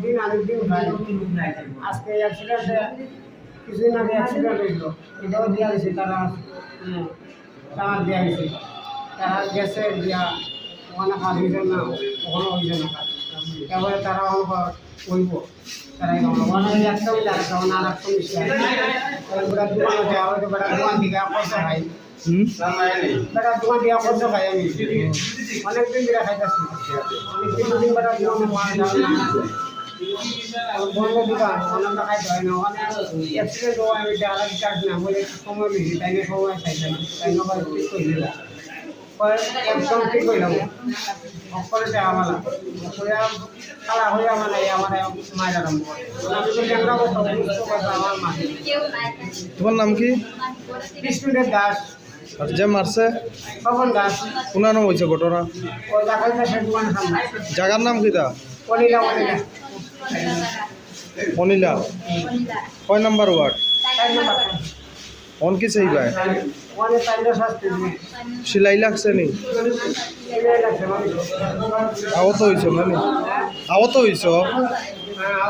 দিন আগে দিন আজকে অ্যাক্সিডেন্টে কিছুদিন আগে অ্যাক্সিডেন্ট হয়েছিল এটাও দেওয়া হয়েছে তারা টাকা দেওয়া হয়েছে তারা গেছে দিয়া ওখানে কাজ হয়েছে না ওখানে এবারে তারা ওখানে হইব তারা ওখানে একটা হইলে থেকে পয়সা খাই দোকান খাই হয় না ওখানে অ্যাক্সিডেন্ট আমি না বলে সময় বেশি তাই না সময় চাইতাম তাই না ঠিক করে দিলাম পরে একদম ঠিক অক্ষরে খালা হইয়া মানে আমার মায়ের আরম্ভ তোমার নাম কি? বিষ্ণুদেব দাস। আর যে মারছে? দাস কোনানো হয়েছে ঘটনা। জায়গার নাম কলিলা অনিলা। কয় নাম্বার ওয়ার্ড? অন কি চাই ভাই? সিলাই লাগছে নি? আহত হয়েছ না নি আহত হয়েছ হ্যাঁ